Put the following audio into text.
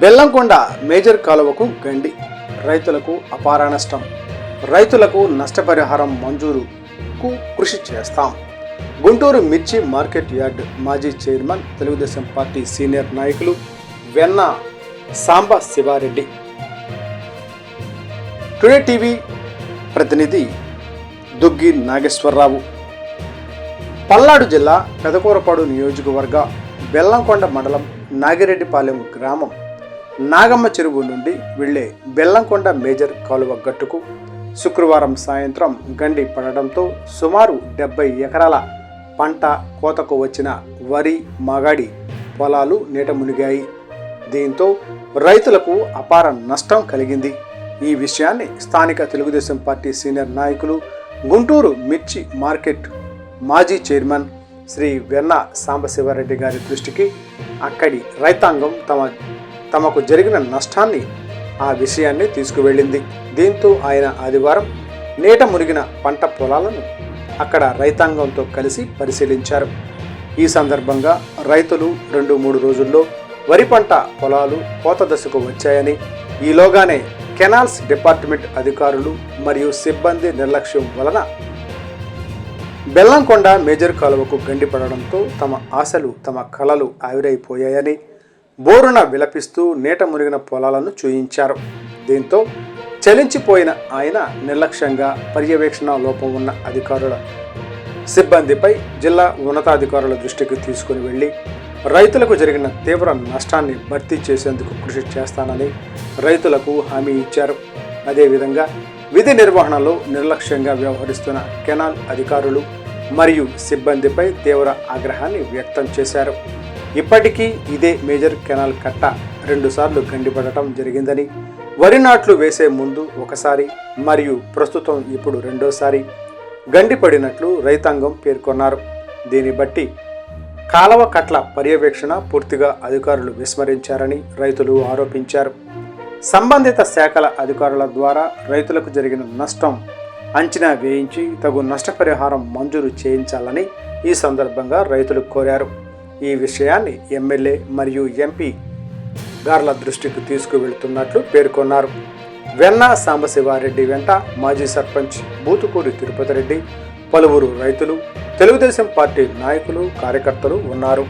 Bellamkonda major కాలువకు గండి. రైతులకు అపార నష్టం. రైతులకు నష్టపరిహారం మంజూరుకు కృషి చేస్తాం. గుంటూరు మిర్చి మార్కెట్ యార్డ్ మాజీ చైర్మన్ తెలుగుదేశం పార్టీ సీనియర్ నాయకులు వెన్న సాంబ శివారెడ్డి. టుడే టీవీ ప్రతినిధి దుగ్గి నాగేశ్వరరావు. పల్నాడు జిల్లా పెదకూరపాడు నియోజకవర్గ బెల్లంకొండ మండలం నాగిరెడ్డిపాలెం గ్రామం నాగమ్మ చెరువు నుండి వెళ్ళే బెల్లంకొండ మేజర్ కాలువ గట్టుకు శుక్రవారం సాయంత్రం గండి పడడంతో సుమారు డెబ్బై ఎకరాల పంట కోతకు వచ్చిన వరి మగాడి పొలాలు నీట మునిగాయి. దీంతో రైతులకు అపార నష్టం కలిగింది. ఈ విషయాన్ని స్థానిక తెలుగుదేశం పార్టీ సీనియర్ నాయకులు గుంటూరు మిర్చి మార్కెట్ మాజీ చైర్మన్ శ్రీ వెన్న సాంబశివారెడ్డి గారి దృష్టికి అక్కడి రైతాంగం తమ తమకు జరిగిన నష్టాన్ని ఆ విషయాన్ని తీసుకువెళ్ళింది. దీంతో ఆయన ఆదివారం నీట మునిగిన పంట పొలాలను అక్కడ రైతాంగంతో కలిసి పరిశీలించారు. ఈ సందర్భంగా రైతులు రెండు మూడు రోజుల్లో వరి పంట పొలాలు కోత దశకు వచ్చాయని ఈలోగానే కెనాల్స్ డిపార్ట్మెంట్ అధికారులు మరియు సిబ్బంది నిర్లక్ష్యం వలన బెల్లంకొండ మేజర్ కాలువకు గండిపడడంతో తమ ఆశలు తమ కళలు ఆవిరైపోయాయని బోరున విలపిస్తూ నీట మునిగిన పొలాలను చూయించారు. దీంతో చలించిపోయిన ఆయన నిర్లక్ష్యంగా పర్యవేక్షణ లోపం ఉన్న అధికారుల సిబ్బందిపై జిల్లా ఉన్నతాధికారుల దృష్టికి తీసుకుని వెళ్ళి రైతులకు జరిగిన తీవ్ర నష్టాన్ని భర్తీ చేసేందుకు కృషి చేస్తానని రైతులకు హామీ ఇచ్చారు. అదేవిధంగా విధి నిర్వహణలో నిర్లక్ష్యంగా వ్యవహరిస్తున్న కెనాల్ అధికారులు మరియు సిబ్బందిపై తీవ్ర ఆగ్రహాన్ని వ్యక్తం చేశారు. ఇప్పటికీ ఇదే మేజర్ కెనాల్ కట్ట రెండుసార్లు గండిపడటం జరిగిందని వరి నాట్లు వేసే ముందు ఒకసారి మరియు ప్రస్తుతం ఇప్పుడు రెండోసారి గండిపడినట్లు రైతాంగం పేర్కొన్నారు. దీన్ని బట్టి కాలవ కట్ల పర్యవేక్షణ పూర్తిగా అధికారులు విస్మరించారని రైతులు ఆరోపించారు. సంబంధిత శాఖల అధికారుల ద్వారా రైతులకు జరిగిన నష్టం అంచనా వేయించి తగు నష్టపరిహారం మంజూరు చేయించాలని ఈ సందర్భంగా రైతులు కోరారు. ఈ విషయాన్ని ఎమ్మెల్యే మరియు ఎంపీ గార్ల దృష్టికి తీసుకువెళ్తున్నట్లు పేర్కొన్నారు. వెన్న సాంబశివారెడ్డి వెంట మాజీ సర్పంచ్ బూతుకూరి తిరుపతి రెడ్డి పలువురు రైతులు తెలుగుదేశం పార్టీ నాయకులు కార్యకర్తలు ఉన్నారు.